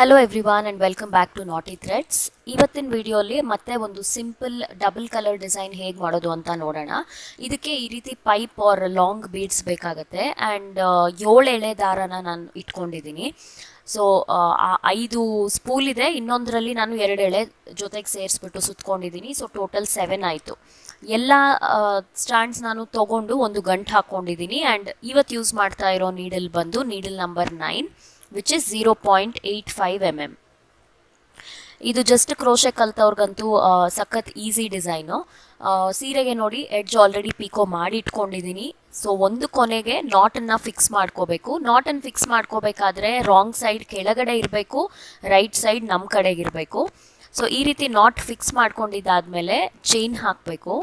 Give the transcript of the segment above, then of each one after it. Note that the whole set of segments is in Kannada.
Hello everyone and welcome back to knotty threads ಇವತ್ತಿನ ವಿಡಿಯೋಲಿ ಮತ್ತೆ ಒಂದು ಸಿಂಪಲ್ ಡಬಲ್ ಕಲರ್ ಡಿಸೈನ್ ಹೇಗೆ ಮಾಡೋದು ಅಂತ ನೋಡೋಣ. ಇದಕ್ಕೆ ಈ ರೀತಿ ಪೈಪ್ ಆರ್ ಲಾಂಗ್ ಬೀಡ್ಸ್ ಬೇಕಾಗುತ್ತೆ. ಆ್ಯಂಡ್ ಏಳು ಎಳೆ ದಾರನ ನಾನು ಇಟ್ಕೊಂಡಿದ್ದೀನಿ. ಸೊ ಐದು ಸ್ಪೂಲ್ ಇದೆ. ಇನ್ನೊಂದರಲ್ಲಿ ನಾನು ಎರಡು ಎಳೆ ಜೊತೆಗೆ ಸೇರಿಸ್ಬಿಟ್ಟು ಸುತ್ಕೊಂಡಿದ್ದೀನಿ. ಸೊ ಟೋಟಲ್ ಸೆವೆನ್ ಆಯಿತು. ಎಲ್ಲ ಸ್ಟ್ಯಾಂಡ್ಸ್ ನಾನು ತಗೊಂಡು ಒಂದು ಗಂಟು ಹಾಕ್ಕೊಂಡಿದ್ದೀನಿ ಆ್ಯಂಡ್ ಇವತ್ತು ಯೂಸ್ ಮಾಡ್ತಾ ಇರೋ ನೀಡಲ್ ಬಂದು needle number nine which is zero point eight five M M ಇದು ಜಸ್ಟ್ ಕ್ರೋಶೆ ಕಲ್ತವ್ರಿಗಂತೂ ಸಖತ್ ಈಸಿ ಡಿಸೈನು ಸೀರೆಗೆ ನೋಡಿ ಎಡ್ಜ್ ಆಲ್ರೆಡಿ ಪಿಕೋ ಮಾಡಿ ಇಟ್ಕೊಂಡಿದ್ದೀನಿ ಸೊ ಒಂದು ಕೊನೆಗೆ ನಾಟನ್ನು ಫಿಕ್ಸ್ ಮಾಡ್ಕೋಬೇಕು. ನಾಟನ್ನು ಫಿಕ್ಸ್ ಮಾಡ್ಕೋಬೇಕಾದ್ರೆ ರಾಂಗ್ ಸೈಡ್ ಕೆಳಗಡೆ ಇರಬೇಕು ರೈಟ್ ಸೈಡ್ ನಮ್ಮ ಕಡೆಗೆ ಇರಬೇಕು. ಸೊ ಈ ರೀತಿ ನಾಟ್ ಫಿಕ್ಸ್ ಮಾಡ್ಕೊಂಡಿದ್ದಾದಮೇಲೆ ಚೈನ್ ಹಾಕಬೇಕು.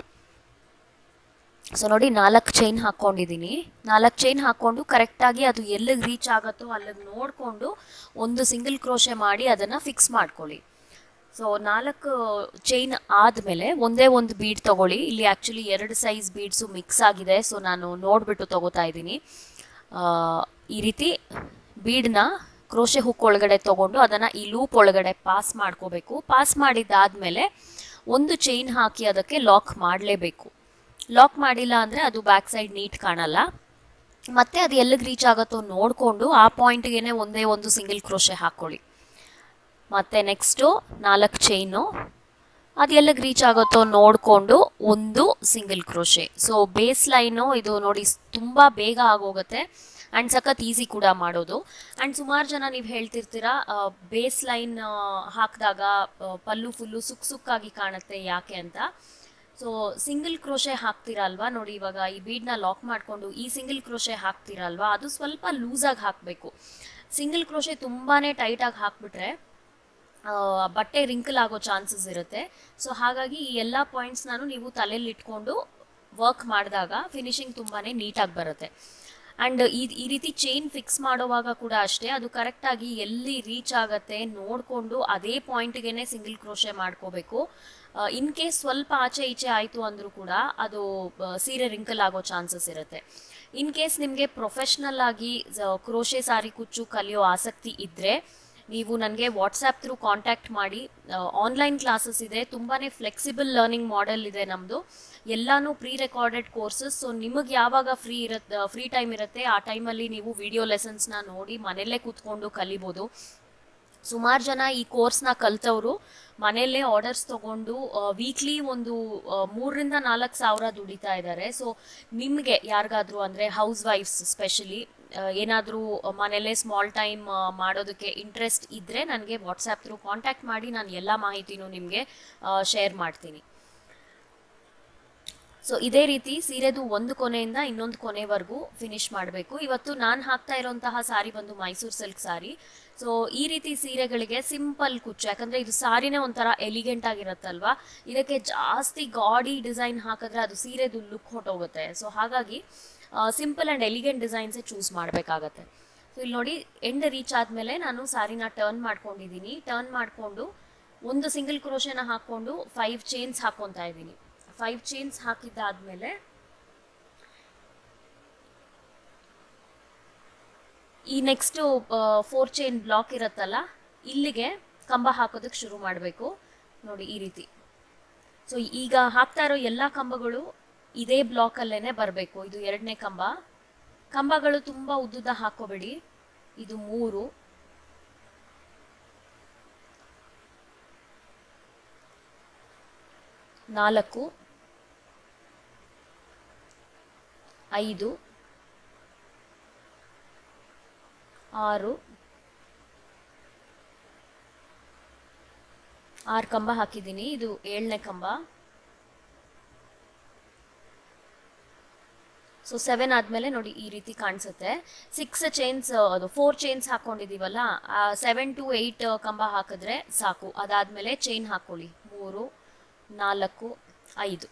ಸೊ ನೋಡಿ, ನಾಲ್ಕು ಚೈನ್ ಹಾಕ್ಕೊಂಡಿದ್ದೀನಿ ನಾಲ್ಕು ಚೈನ್ ಹಾಕ್ಕೊಂಡು ಕರೆಕ್ಟಾಗಿ ಅದು ಎಲ್ಲಿಗೆ ರೀಚ್ ಆಗುತ್ತೋ ಅಲ್ಲಿಗೆ ನೋಡಿಕೊಂಡು ಒಂದು ಸಿಂಗಲ್ ಕ್ರೋಶೆ ಮಾಡಿ ಅದನ್ನು ಫಿಕ್ಸ್ ಮಾಡ್ಕೊಳ್ಳಿ. ಸೊ ನಾಲ್ಕು ಚೈನ್ ಆದಮೇಲೆ ಒಂದೇ ಒಂದು ಬೀಡ್ ತಗೊಳ್ಳಿ. ಇಲ್ಲಿ ಆ್ಯಕ್ಚುಲಿ ಎರಡು ಸೈಜ್ ಬೀಡ್ಸು ಮಿಕ್ಸ್ ಆಗಿದೆ. ಸೊ ನಾನು ನೋಡಿಬಿಟ್ಟು ತಗೋತಾ ಇದ್ದೀನಿ ಈ ರೀತಿ ಬೀಡನ್ನ ಕ್ರೋಶೆ ಹುಕ್ ಒಳಗಡೆ ತೊಗೊಂಡು ಅದನ್ನು ಈ ಲೂಪ್ ಒಳಗಡೆ ಪಾಸ್ ಮಾಡ್ಕೋಬೇಕು. ಪಾಸ್ ಮಾಡಿದ್ದಾದಮೇಲೆ ಒಂದು ಚೈನ್ ಹಾಕಿ ಅದಕ್ಕೆ ಲಾಕ್ ಮಾಡಲೇಬೇಕು. ಲಾಕ್ ಮಾಡಿಲ್ಲ ಅಂದರೆ ಅದು ಬ್ಯಾಕ್ ಸೈಡ್ ನೀಟ್ ಕಾಣಲ್ಲ. ಮತ್ತೆ ಅದು ಎಲ್ಲಿಗೆ ರೀಚ್ ಆಗುತ್ತೋ ನೋಡಿಕೊಂಡು ಆ ಪಾಯಿಂಟ್ಗೆ ಒಂದೇ ಒಂದು ಸಿಂಗಲ್ ಕ್ರೋಶೆ ಹಾಕ್ಕೊಳ್ಳಿ ಮತ್ತು ನೆಕ್ಸ್ಟು ನಾಲ್ಕು ಚೈನು ಅದು ಎಲ್ಲಿಗೆ ರೀಚ್ ಆಗುತ್ತೋ ನೋಡಿಕೊಂಡು ಒಂದು single crochet so base line ಇದು ನೋಡಿ ತುಂಬ ಬೇಗ ಆಗೋಗುತ್ತೆ. ಆ್ಯಂಡ್ ಸಖತ್ ಈಸಿ ಕೂಡ ಮಾಡೋದು. ಆ್ಯಂಡ್ ಸುಮಾರು ಜನ ನೀವು ಹೇಳ್ತಿರ್ತೀರಾ ಬೇಸ್ ಲೈನ್ ಹಾಕಿದಾಗ ಪಲ್ಲು ಫುಲ್ಲು ಸುಕ್ ಸುಕ್ಕಾಗಿ ಕಾಣುತ್ತೆ ಯಾಕೆ ಅಂತ. ಸೊ ಸಿಂಗಲ್ ಕ್ರೋಶೆ ಹಾಕ್ತೀರಲ್ವಾ? ನೋಡಿ, ಇವಾಗ ಈ ಬೀಡ್ನ ಲಾಕ್ ಮಾಡಿಕೊಂಡು ಈ ಸಿಂಗಲ್ ಕ್ರೋಶೆ ಹಾಕ್ತೀರಲ್ವಾ? ಅದು ಸ್ವಲ್ಪ ಲೂಸಾಗಿ ಹಾಕಬೇಕು. ಸಿಂಗಲ್ ಕ್ರೋಶೆ ತುಂಬಾ ಟೈಟಾಗಿ ಹಾಕ್ಬಿಟ್ರೆ ಬಟ್ಟೆ ರಿಂಕಲ್ ಆಗೋ ಚಾನ್ಸಸ್ ಇರುತ್ತೆ. ಸೊ ಹಾಗಾಗಿ ಈ ಎಲ್ಲ ಪಾಯಿಂಟ್ಸ್ ನಾನು ನೀವು ತಲೆಯಲ್ಲಿ ಇಟ್ಕೊಂಡು ವರ್ಕ್ ಮಾಡಿದಾಗ ಫಿನಿಶಿಂಗ್ ತುಂಬಾ ನೀಟಾಗಿ ಬರುತ್ತೆ. ಆ್ಯಂಡ್ ಈ ಈ ರೀತಿ ಚೈನ್ ಫಿಕ್ಸ್ ಮಾಡೋವಾಗ ಕೂಡ ಅಷ್ಟೇ, ಅದು ಕರೆಕ್ಟಾಗಿ ಎಲ್ಲಿ ರೀಚ್ ಆಗುತ್ತೆ ನೋಡಿಕೊಂಡು ಅದೇ ಪಾಯಿಂಟ್ಗೆ ಸಿಂಗಲ್ ಕ್ರೋಶೆ ಮಾಡ್ಕೋಬೇಕು. ಇನ್ ಕೇಸ್ ಸ್ವಲ್ಪ ಆಚೆ ಈಚೆ ಆಯಿತು ಅಂದರೂ ಕೂಡ ಅದು ಸೀರೆ ರಿಂಕಲ್ ಆಗೋ ಚಾನ್ಸಸ್ ಇರುತ್ತೆ. ಇನ್ ಕೇಸ್ ನಿಮಗೆ ಪ್ರೊಫೆಷ್ನಲ್ ಆಗಿ ಕ್ರೋಶೆ ಸಾರಿ ಕುಚ್ಚು ಕಲಿಯೋ ಆಸಕ್ತಿ ಇದ್ದರೆ ನೀವು ನನಗೆ ವಾಟ್ಸ್ಆ್ಯಪ್ ಥ್ರೂ ಕಾಂಟ್ಯಾಕ್ಟ್ ಮಾಡಿ ಆನ್ಲೈನ್ ಕ್ಲಾಸಸ್ ಇದೆ ತುಂಬಾ ಫ್ಲೆಕ್ಸಿಬಲ್ ಲರ್ನಿಂಗ್ ಮಾಡೆಲ್ ಇದೆ ನಮ್ಮದು ಎಲ್ಲಾನು ಪ್ರೀ ರೆಕಾರ್ಡೆಡ್ ಕೋರ್ಸಸ್ ಸೊ ನಿಮಗೆ ಯಾವಾಗ ಫ್ರೀ ಇರತ್ತೆ ಫ್ರೀ ಟೈಮ್ ಇರುತ್ತೆ, ಆ ಟೈಮಲ್ಲಿ ನೀವು ವಿಡಿಯೋ ಲೆಸನ್ಸ್ನ ನೋಡಿ ಮನೆಯಲ್ಲೇ ಕೂತ್ಕೊಂಡು ಕಲಿಬೋದು. ಸುಮಾರು ಜನ ಈ ಕೋರ್ಸ್ನ ಕಲ್ತವರು. ಮನೆಯಲ್ಲೇ ಆರ್ಡರ್ಸ್ ತಗೊಂಡು ವೀಕ್ಲಿ ಒಂದು ಮೂರರಿಂದ ನಾಲ್ಕು ಸಾವಿರ ದುಡಿತಾ ಇದ್ದಾರೆ ಸೊ ನಿಮಗೆ ಯಾರಿಗಾದರೂ ಅಂದರೆ ಹೌಸ್ ವೈಫ್ಸ್ ಸ್ಪೆಷಲಿ ಏನಾದರೂ ಮನೆಯಲ್ಲೇ ಸ್ಮಾಲ್ ಟೈಮ್ ಮಾಡೋದಕ್ಕೆ ಇಂಟ್ರೆಸ್ಟ್ ಇದ್ದರೆ ನನಗೆ ವಾಟ್ಸಪ್ ಥ್ರೂ ಕಾಂಟ್ಯಾಕ್ಟ್ ಮಾಡಿ ನಾನು ಎಲ್ಲ ಮಾಹಿತಿನೂ ನಿಮಗೆ ಶೇರ್ ಮಾಡ್ತೀನಿ. ಸೊ ಇದೇ ರೀತಿ ಸೀರೆದು ಒಂದು ಕೊನೆಯಿಂದ ಇನ್ನೊಂದು ಕೊನೆವರೆಗೂ ಫಿನಿಶ್ ಮಾಡಬೇಕು. ಇವತ್ತು ನಾನು ಹಾಕ್ತಾ ಇರೋಂತಹ ಸಾರಿ ಬಂದು ಮೈಸೂರು ಸಿಲ್ಕ್ ಸಾರಿ. ಸೊ ಈ ರೀತಿ ಸೀರೆಗಳಿಗೆ ಸಿಂಪಲ್ ಕುಚ್ಚು, ಯಾಕಂದ್ರೆ ಇದು ಸಾರಿನೇ ಒಂಥರ ಎಲಿಗೆಂಟ್ ಆಗಿರತ್ತಲ್ವಾ? ಇದಕ್ಕೆ ಜಾಸ್ತಿ ಗಾಡಿ ಡಿಸೈನ್ ಹಾಕಿದ್ರೆ ಅದು ಸೀರೆದು ಲುಕ್ ಹೊಟ್ಟೋಗುತ್ತೆ ಸೊ ಹಾಗಾಗಿ ಸಿಂಪಲ್ ಆ್ಯಂಡ್ ಎಲಿಗೆಂಟ್ ಡಿಸೈನ್ಸೇ ಚೂಸ್ ಮಾಡಬೇಕಾಗತ್ತೆ. ಸೊ ಇಲ್ಲಿ ನೋಡಿ ಎಂಡ್ ರೀಚ್ ಆದಮೇಲೆ ನಾನು ಸಾರಿನ ಟರ್ನ್ ಮಾಡ್ಕೊಂಡಿದ್ದೀನಿ. ಟರ್ನ್ ಮಾಡಿಕೊಂಡು ಒಂದು ಸಿಂಗಲ್ ಕ್ರೋಶೆನ ಹಾಕ್ಕೊಂಡು ಫೈವ್ ಚೈನ್ಸ್ ಹಾಕ್ಕೊತಾ ಇದ್ದೀನಿ. ಫೈವ್ ಚೈನ್ಸ್ ಹಾಕಿದ್ದಾದ್ಮೇಲೆ ಈ ನೆಕ್ಸ್ಟು ಫೋರ್ ಚೈನ್ ಬ್ಲಾಕ್ ಇರುತ್ತಲ್ಲ, ಇಲ್ಲಿಗೆ ಕಂಬ ಹಾಕೋದಕ್ಕೆ ಶುರು ಮಾಡಬೇಕು. ನೋಡಿ, ಈ ರೀತಿ. ಸೊ ಈಗ ಹಾಕ್ತಾ ಇರೋ ಎಲ್ಲ ಕಂಬಗಳು ಇದೇ ಬ್ಲಾಕಲ್ಲೇ ಬರಬೇಕು. ಇದು ಎರಡನೇ ಕಂಬ. ಕಂಬಗಳು ತುಂಬ ಉದ್ದದ ಹಾಕೋಬೇಡಿ. ಇದು ಮೂರು. ನಾಲ್ಕು. ಐದು. ಆರು. ಆರು ಕಂಬ ಹಾಕಿದ್ದೀನಿ. ಇದು ಏಳನೇ ಕಂಬ. ಸೊ ಸೆವೆನ್ ಆದಮೇಲೆ ನೋಡಿ ಈ ರೀತಿ ಕಾಣಿಸುತ್ತೆ. ಸಿಕ್ಸ್ ಚೈನ್ಸ್ ಅದು ಫೋರ್ ಚೈನ್ಸ್ ಹಾಕೊಂಡಿದೀವಲ್ಲ ಸೆವೆನ್ ಟು ಏಯ್ಟ್ ಕಂಬ ಹಾಕಿದ್ರೆ ಸಾಕು. ಅದಾದ್ಮೇಲೆ ಚೈನ್ ಹಾಕ್ಕೊಳ್ಳಿ ಮೂರು, ನಾಲ್ಕು, ಐದು.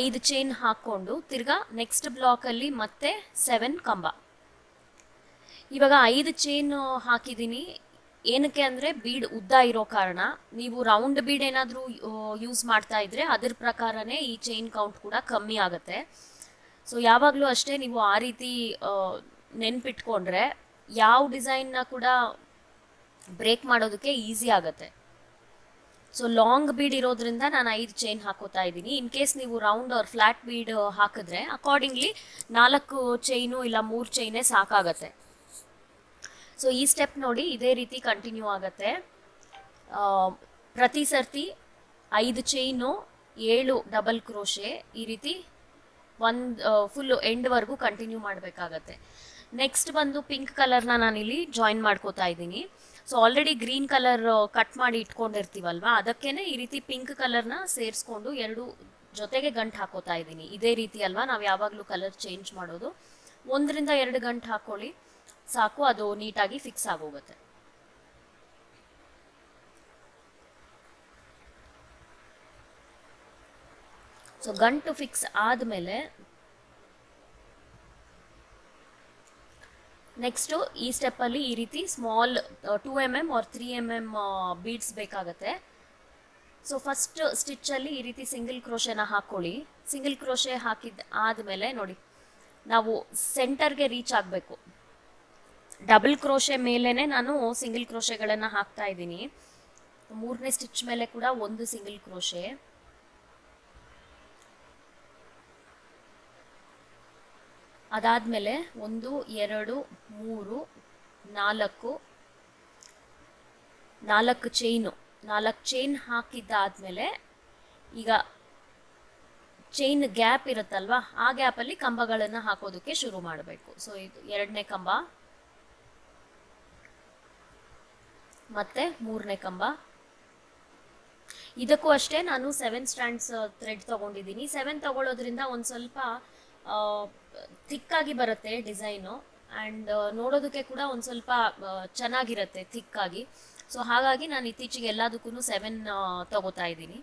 ಐದು ಚೈನ್ ಹಾಕ್ಕೊಂಡು ತಿರ್ಗಾ ನೆಕ್ಸ್ಟ್ ಬ್ಲಾಕಲ್ಲಿ ಮತ್ತೆ ಸೆವೆನ್ ಕಂಬ. ಇವಾಗ ಐದು ಚೈನ್ ಹಾಕಿದ್ದೀನಿ ಏನಕ್ಕೆ ಅಂದರೆ ಬೀಡ್ ಉದ್ದ ಇರೋ ಕಾರಣ. ನೀವು ರೌಂಡ್ ಬೀಡ್ ಏನಾದರೂ ಯೂಸ್ ಮಾಡ್ತಾ ಇದ್ರೆ ಅದ್ರ ಪ್ರಕಾರನೇ ಈ ಚೈನ್ ಕೌಂಟ್ ಕೂಡ ಕಮ್ಮಿ ಆಗುತ್ತೆ. ಸೊ ಯಾವಾಗಲೂ ಅಷ್ಟೇ ನೀವು ಆ ರೀತಿ ನೆನ್ಪಿಟ್ಕೊಂಡ್ರೆ ಯಾವ ಡಿಸೈನ್ನ ಕೂಡ ಬ್ರೇಕ್ ಮಾಡೋದಕ್ಕೆ ಈಸಿ ಆಗುತ್ತೆ. ಸೊ ಲಾಂಗ್ ಬೀಡ್ ಇರೋದ್ರಿಂದ ನಾನು ಐದು ಚೈನ್ ಹಾಕೋತಾ ಇದ್ದೀನಿ. ಇನ್ ಕೇಸ್ ನೀವು ರೌಂಡ್ ಫ್ಲಾಟ್ ಬೀಡ್ ಹಾಕಿದ್ರೆ ಅಕಾರ್ಡಿಂಗ್ಲಿ ನಾಲ್ಕು ಚೈನು ಇಲ್ಲ ಮೂರು ಚೈನೇ ಸಾಕಾಗತ್ತೆ. ಸೊ ಈ ಸ್ಟೆಪ್ ನೋಡಿ ಇದೇ ರೀತಿ ಕಂಟಿನ್ಯೂ ಆಗುತ್ತೆ. ಪ್ರತಿ ಸರ್ತಿ ಐದು ಚೈನು ಏಳು ಡಬಲ್ ಕ್ರೋಶೆ ಈ ರೀತಿ ಒಂದು ಫುಲ್ ಎಂಡ್ವರೆಗೂ ಕಂಟಿನ್ಯೂ ಮಾಡಬೇಕಾಗತ್ತೆ. ನೆಕ್ಸ್ಟ್ ಬಂದು ಪಿಂಕ್ ಕಲರ್ನ ನಾನಿಲ್ಲಿ ಜಾಯಿನ್ ಮಾಡ್ಕೋತಾ ಇದ್ದೀನಿ. So already green colour cut ಮಾಡಿ ಇಟ್ಕೊಂಡಿರ್ತೀವಲ್ವಾ? ಅದಕ್ಕೇನೆ ಈ ರೀತಿ ಪಿಂಕ್ ಕಲರ್ನ ಸೇರಿಸ್ಕೊಂಡು ಎರಡು ಜೊತೆಗೆ ಗಂಟು ಹಾಕೋತಾ ಇದ್ದೀನಿ. ಇದೇ ರೀತಿ ಅಲ್ವಾ? ನಾವು ಯಾವಾಗಲೂ ಕಲರ್ ಚೇಂಜ್ ಮಾಡೋದು. ಒಂದರಿಂದ ಎರಡು ಗಂಟು ಹಾಕೊಳ್ಳಿ. ಸಾಕು, ಅದು ನೀಟಾಗಿ ಫಿಕ್ಸ್ ಆಗೋಗುತ್ತೆ. ಸೊ ಗಂಟು ಫಿಕ್ಸ್ ಆದಮೇಲೆ ನೆಕ್ಸ್ಟು ಈ ಸ್ಟೆಪ್ಪಲ್ಲಿ ಈ ರೀತಿ small two M M or three M M beads ಬೇಕಾಗತ್ತೆ. ಸೊ ಫಸ್ಟ್ ಸ್ಟಿಚ್ಚಲ್ಲಿ ಈ ರೀತಿ ಸಿಂಗಲ್ ಕ್ರೋಶೆನ ಹಾಕ್ಕೊಳ್ಳಿ ಸಿಂಗಲ್ ಕ್ರೋಶೆ ಹಾಕಿದ, ಆದಮೇಲೆ ನೋಡಿ, ನಾವು ಸೆಂಟರ್ಗೆ ರೀಚ್ ಆಗಬೇಕು. ಡಬಲ್ ಕ್ರೋಶೆ ಮೇಲೇನೆ ನಾನು ಸಿಂಗಲ್ ಕ್ರೋಶೆಗಳನ್ನು ಹಾಕ್ತಾ ಇದ್ದೀನಿ. ಮೂರನೇ ಸ್ಟಿಚ್ ಮೇಲೆ ಕೂಡ ಒಂದು ಸಿಂಗಲ್ ಕ್ರೋಶೆ. ಅದಾದಮೇಲೆ ಒಂದು, ಎರಡು, ಮೂರು, ನಾಲ್ಕು ನಾಲ್ಕು ಚೈನು, ನಾಲ್ಕು ಚೈನ್ ಹಾಕಿದ್ದಾದ್ಮೇಲೆ ಈಗ ಚೈನ್ ಗ್ಯಾಪ್ ಇರುತ್ತಲ್ವಾ, ಆ ಗ್ಯಾಪಲ್ಲಿ ಕಂಬಗಳನ್ನು ಹಾಕೋದಕ್ಕೆ ಶುರು ಮಾಡಬೇಕು. ಸೊ ಇದು ಎರಡನೇ ಕಂಬ. ಮತ್ತೆ ಮೂರನೇ ಕಂಬ. ಇದಕ್ಕೂ ಅಷ್ಟೇ ನಾನು ಸೆವೆನ್ ಸ್ಟ್ಯಾಂಡ್ಸ್ ಥ್ರೆಡ್ ತಗೊಂಡಿದ್ದೀನಿ. ಸೆವೆನ್ ತಗೊಳ್ಳೋದ್ರಿಂದ ಒಂದು ಸ್ವಲ್ಪ ಥಿಕ್ಕಾಗಿ ಬರುತ್ತೆ ಡಿಸೈನು ಆ್ಯಂಡ್ ನೋಡೋದಕ್ಕೆ ಕೂಡ ಒಂದು ಸ್ವಲ್ಪ ಚೆನ್ನಾಗಿರುತ್ತೆ ಥಿಕ್ಕಾಗಿ ಸೊ ಹಾಗಾಗಿ ನಾನು ಇತ್ತೀಚೆಗೆ ಎಲ್ಲದಕ್ಕೂ ಸೆವೆನ್ ತಗೋತಾ ಇದ್ದೀನಿ.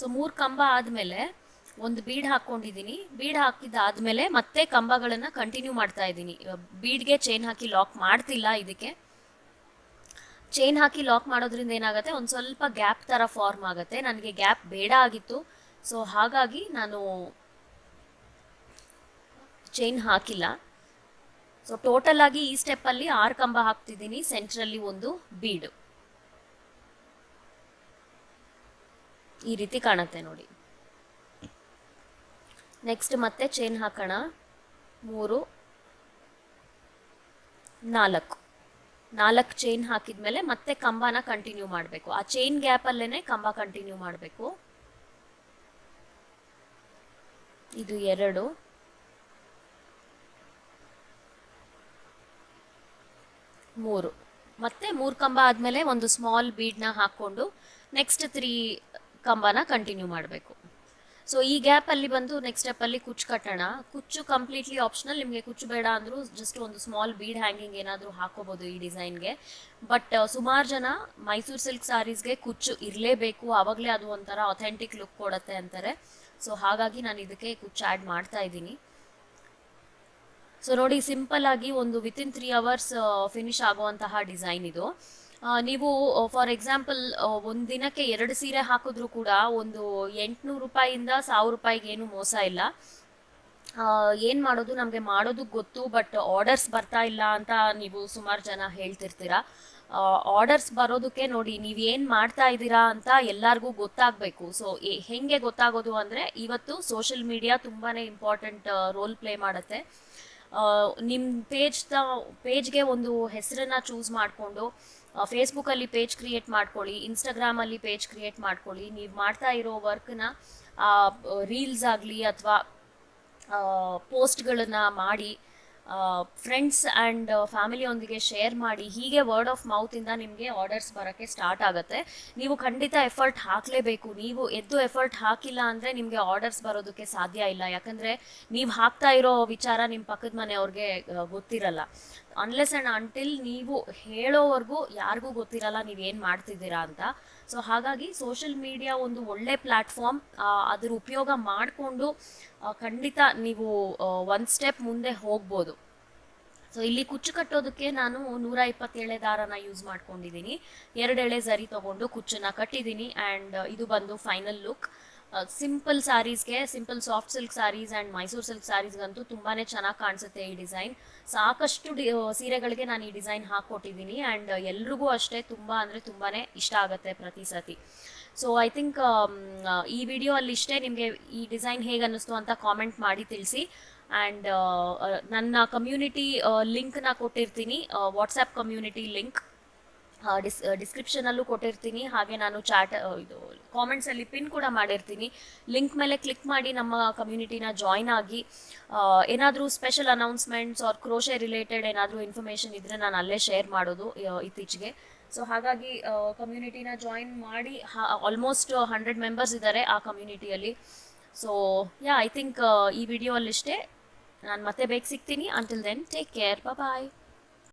ಸೊ ಮೂರು ಕಂಬ ಆದಮೇಲೆ ಒಂದು ಬೀಡ್ ಹಾಕ್ಕೊಂಡಿದ್ದೀನಿ. ಬೀಡ್ ಹಾಕಿದ್ದಾದಮೇಲೆ ಮತ್ತೆ ಕಂಬಗಳನ್ನು ಕಂಟಿನ್ಯೂ ಮಾಡ್ತಾ ಇದ್ದೀನಿ. ಬೀಡ್ಗೆ ಚೈನ್ ಹಾಕಿ ಲಾಕ್ ಮಾಡ್ತಿಲ್ಲ ಇದಕ್ಕೆ. ಚೈನ್ ಹಾಕಿ ಲಾಕ್ ಮಾಡೋದ್ರಿಂದ ಏನಾಗುತ್ತೆ? ಒಂದು ಸ್ವಲ್ಪ ಗ್ಯಾಪ್ ಥರ ಫಾರ್ಮ್ ಆಗುತ್ತೆ. ನನಗೆ ಗ್ಯಾಪ್ ಬೇಡ ಆಗಿತ್ತು. ಸೊ ಹಾಗಾಗಿ ನಾನು ಚೈನ್ ಹಾಕಿಲ್ಲ. ಸೊ ಟೋಟಲ್ ಆಗಿ ಈ ಸ್ಟೆಪ್ಪಲ್ಲಿ ಆರು ಕಂಬ ಹಾಕ್ತಿದ್ದೀನಿ. ಸೆಂಟ್ರಲ್ಲಿ ಒಂದು ಬೀಡು ಈ ರೀತಿ ಕಾಣುತ್ತೆ ನೋಡಿ. ನೆಕ್ಸ್ಟ್ ಮತ್ತೆ ಚೈನ್ ಹಾಕೋಣ. ಮೂರು, ನಾಲ್ಕು. ನಾಲ್ಕು ಚೈನ್ ಹಾಕಿದ್ಮೇಲೆ ಮತ್ತೆ ಕಂಬನ ಕಂಟಿನ್ಯೂ ಮಾಡಬೇಕು. ಆ ಚೈನ್ ಗ್ಯಾಪಲ್ಲೇ ಕಂಬ ಕಂಟಿನ್ಯೂ ಮಾಡಬೇಕು. ಇದು ಎರಡು. ಮೂರು. ಮತ್ತೆ ಮೂರು ಕಂಬ ಆದಮೇಲೆ ಒಂದು ಸ್ಮಾಲ್ ಬೀಡ್ನ ಹಾಕ್ಕೊಂಡು ನೆಕ್ಸ್ಟ್ ತ್ರೀ ಕಂಬನ ಕಂಟಿನ್ಯೂ ಮಾಡಬೇಕು. ಸೊ ಈ ಗ್ಯಾಪ್ ಅಲ್ಲಿ ಬಂದು ನೆಕ್ಸ್ಟ್ ಸ್ಟೆಪ್ ಅಲ್ಲಿ ಕುಚ್ಚು ಕಟ್ಟೋಣ. ಕುಚ್ಚು ಕಂಪ್ಲೀಟ್ಲಿ ಆಪ್ಷನಲ್ ನಿಮಗೆ ಕುಚ್ಚು ಬೇಡ ಅಂದ್ರೂ ಜಸ್ಟ್ ಒಂದು ಸ್ಮಾಲ್ ಬೀಡ್ ಹ್ಯಾಂಗಿಂಗ್ ಏನಾದರೂ ಹಾಕೋಬಹುದು ಈ ಡಿಸೈನ್ಗೆ ಬಟ್ ಸುಮಾರು ಜನ ಮೈಸೂರು ಸಿಲ್ಕ್ ಸಾರೀಸ್ಗೆ ಕುಚ್ಚು ಇರಲೇಬೇಕು, ಆವಾಗಲೇ ಅದು ಒಂಥರ ಅಥೆಂಟಿಕ್ ಲುಕ್ ಕೊಡುತ್ತೆ ಅಂತಾರೆ. ಸೊ ಹಾಗಾಗಿ ನಾನು ಇದಕ್ಕೆ ಕುಚ್ಚು ಆ್ಯಡ್ ಮಾಡ್ತಾ ಇದ್ದೀನಿ. ಸೊ ನೋಡಿ ಸಿಂಪಲ್ ಆಗಿ ಒಂದು ವಿತಿನ್ ತ್ರೀ ಅವರ್ಸ್ ಫಿನಿಶ್ ಆಗುವಂತಹ ಡಿಸೈನ್ ಇದು. ನೀವು ಫಾರ್ ಎಕ್ಸಾಂಪಲ್ ಒಂದು ದಿನಕ್ಕೆ ಎರಡು ಸೀರೆ ಹಾಕಿದ್ರು ಕೂಡ ಒಂದು ಎಂಟುನೂರು ರೂಪಾಯಿಯಿಂದ ಸಾವಿರ ರೂಪಾಯಿಗೆ ಏನು ಮೋಸ ಇಲ್ಲ. ಏನು ಮಾಡೋದು? ನಮಗೆ ಮಾಡೋದು ಗೊತ್ತು ಬಟ್ ಆರ್ಡರ್ಸ್ ಬರ್ತಾ ಇಲ್ಲ ಅಂತ ನೀವು ಸುಮಾರು ಜನ ಹೇಳ್ತಿರ್ತೀರಾ. ಆರ್ಡರ್ಸ್ ಬರೋದಕ್ಕೆ ನೋಡಿ, ನೀವು ಏನು ಮಾಡ್ತಾ ಇದ್ದೀರಾ ಅಂತ ಎಲ್ಲರಿಗೂ ಗೊತ್ತಾಗಬೇಕು. ಸೊ ಹೆಂಗೆ ಗೊತ್ತಾಗೋದು ಅಂದರೆ, ಇವತ್ತು ಸೋಷಿಯಲ್ ಮೀಡಿಯಾ ತುಂಬಾ ಇಂಪಾರ್ಟೆಂಟ್ ರೋಲ್ ಪ್ಲೇ ಮಾಡುತ್ತೆ. ನಿಮ್ಮ ಪೇಜ್ದ ಪೇಜ್ಗೆ ಒಂದು ಹೆಸರನ್ನ ಚೂಸ್ ಮಾಡಿಕೊಂಡು ಫೇಸ್ಬುಕ್ಕಲ್ಲಿ ಪೇಜ್ ಕ್ರಿಯೇಟ್ ಮಾಡ್ಕೊಳ್ಳಿ ಇನ್ಸ್ಟಾಗ್ರಾಮಲ್ಲಿ ಪೇಜ್ ಕ್ರಿಯೇಟ್ ಮಾಡ್ಕೊಳ್ಳಿ. ನೀವು ಮಾಡ್ತಾ ಇರೋ ವರ್ಕ್ನ ರೀಲ್ಸ್ ಆಗಲಿ ಅಥವಾ ಪೋಸ್ಟ್ಗಳನ್ನ ಮಾಡಿ ಫ್ರೆಂಡ್ಸ್ ಆ್ಯಂಡ್ ಫ್ಯಾಮಿಲಿಯೊಂದಿಗೆ ಶೇರ್ ಮಾಡಿ, ಹೀಗೆ ವರ್ಡ್ ಆಫ್ ಮೌತಿಂದ ನಿಮಗೆ ಆರ್ಡರ್ಸ್ ಬರೋಕ್ಕೆ ಸ್ಟಾರ್ಟ್ ಆಗುತ್ತೆ. ನೀವು ಖಂಡಿತ ಎಫರ್ಟ್ ಹಾಕಲೇಬೇಕು. ನೀವು ಎದ್ದು ಎಫರ್ಟ್ ಹಾಕಿಲ್ಲ ಅಂದರೆ ನಿಮಗೆ ಆರ್ಡರ್ಸ್ ಬರೋದಕ್ಕೆ ಸಾಧ್ಯ ಇಲ್ಲ. ಯಾಕಂದರೆ ನೀವು ಹಾಕ್ತಾ ಇರೋ ವಿಚಾರ ನಿಮ್ಮ ಪಕ್ಕದ ಮನೆಯವ್ರಿಗೆ ಗೊತ್ತಿರಲ್ಲ. ಅನ್ಲೆಸ್ ಅಂಡ್ ಅಂಟಿಲ್ ನೀವು ಹೇಳೋವರೆಗೂ ಯಾರಿಗೂ ಗೊತ್ತಿರಲ್ಲ ನೀವೇನು ಮಾಡ್ತಿದ್ದೀರಾ ಅಂತ. ಸೊ ಹಾಗಾಗಿ ಸೋಷಿಯಲ್ ಮೀಡಿಯಾ ಒಂದು ಒಳ್ಳೆ ಪ್ಲಾಟ್ಫಾರ್ಮ್ ಅದ್ರ ಉಪಯೋಗ ಮಾಡಿಕೊಂಡು ಖಂಡಿತ ನೀವು ಒಂದು ಸ್ಟೆಪ್ ಮುಂದೆ ಹೋಗ್ಬೋದು. ಸೊ ಇಲ್ಲಿ ಕುಚ್ಚು ಕಟ್ಟೋದಕ್ಕೆ ನಾನು ನೂರ ಇಪ್ಪತ್ತೇಳೆ ದಾರನ ಯೂಸ್ ಮಾಡ್ಕೊಂಡಿದ್ದೀನಿ. ಎರಡೆಳೆ ಎಳೆ ಸರಿ ತೊಗೊಂಡು ಕುಚ್ಚನ್ನ ಕಟ್ಟಿದ್ದೀನಿ ಆ್ಯಂಡ್ ಇದು ಬಂದು final look simple ಸ್ಯಾರೀಸ್ಗೆ simple soft silk sarees and Mysore silk ಸ್ಯಾರೀಸ್ಗಂತೂ ತುಂಬಾ ಚೆನ್ನಾಗಿ ಕಾಣಿಸುತ್ತೆ ಈ ಡಿಸೈನ್. ಸಾಕಷ್ಟು ಡಿ ಸೀರೆಗಳಿಗೆ ನಾನು ಈ ಡಿಸೈನ್ ಹಾಕ್ಕೊಟ್ಟಿದ್ದೀನಿ ಆ್ಯಂಡ್ ಎಲ್ರಿಗೂ ಅಷ್ಟೇ ತುಂಬ ಅಂದರೆ ತುಂಬಾ ಇಷ್ಟ ಆಗುತ್ತೆ ಪ್ರತಿ ಸತಿ ಸೊ ಐ ಥಿಂಕ್ ಈ ವಿಡಿಯೋ ಅಲ್ಲಿ ಇಷ್ಟೇ ನಿಮಗೆ ಈ ಡಿಸೈನ್ ಹೇಗೆ ಅನ್ನಿಸ್ತು ಅಂತ ಕಾಮೆಂಟ್ ಮಾಡಿ ತಿಳಿಸಿ. ಆ್ಯಂಡ್ ನನ್ನ ಕಮ್ಯುನಿಟಿ ಲಿಂಕ್ನ ಕೊಟ್ಟಿರ್ತೀನಿ ವಾಟ್ಸಪ್ ಕಮ್ಯುನಿಟಿ ಲಿಂಕ್ ಡಿಸ್ ಡಿಸ್ಕ್ರಿಪ್ಷನಲ್ಲೂ ಕೊಟ್ಟಿರ್ತೀನಿ. ಹಾಗೆ ನಾನು ಚಾಟ್ ಇದು ಕಾಮೆಂಟ್ಸಲ್ಲಿ ಪಿನ್ ಕೂಡ ಮಾಡಿರ್ತೀನಿ. ಲಿಂಕ್ ಮೇಲೆ ಕ್ಲಿಕ್ ಮಾಡಿ ನಮ್ಮ ಕಮ್ಯುನಿಟಿನ ಜಾಯ್ನ್ ಆಗಿ ಏನಾದರೂ special announcements or crochet related ಏನಾದರೂ ಇನ್ಫಾರ್ಮೇಷನ್ ಇದ್ದರೆ ನಾನು ಅಲ್ಲೇ ಶೇರ್ ಮಾಡೋದು ಇತ್ತೀಚೆಗೆ. ಸೊ ಹಾಗಾಗಿ ಕಮ್ಯುನಿಟಿನ ಜಾಯಿನ್ ಮಾಡಿ ಆಲ್ಮೋಸ್ಟ್ ಹಂಡ್ರೆಡ್ ಮೆಂಬರ್ಸ್ ಇದ್ದಾರೆ ಆ ಕಮ್ಯುನಿಟಿಯಲ್ಲಿ ಸೊ ಯಾ ಐ ಥಿಂಕ್ ಈ ವಿಡಿಯೋ ಅಲ್ಲಿಷ್ಟೇ. ನಾನು ಮತ್ತೆ ಬೇಗ ಸಿಗ್ತೀನಿ. Until then take care bye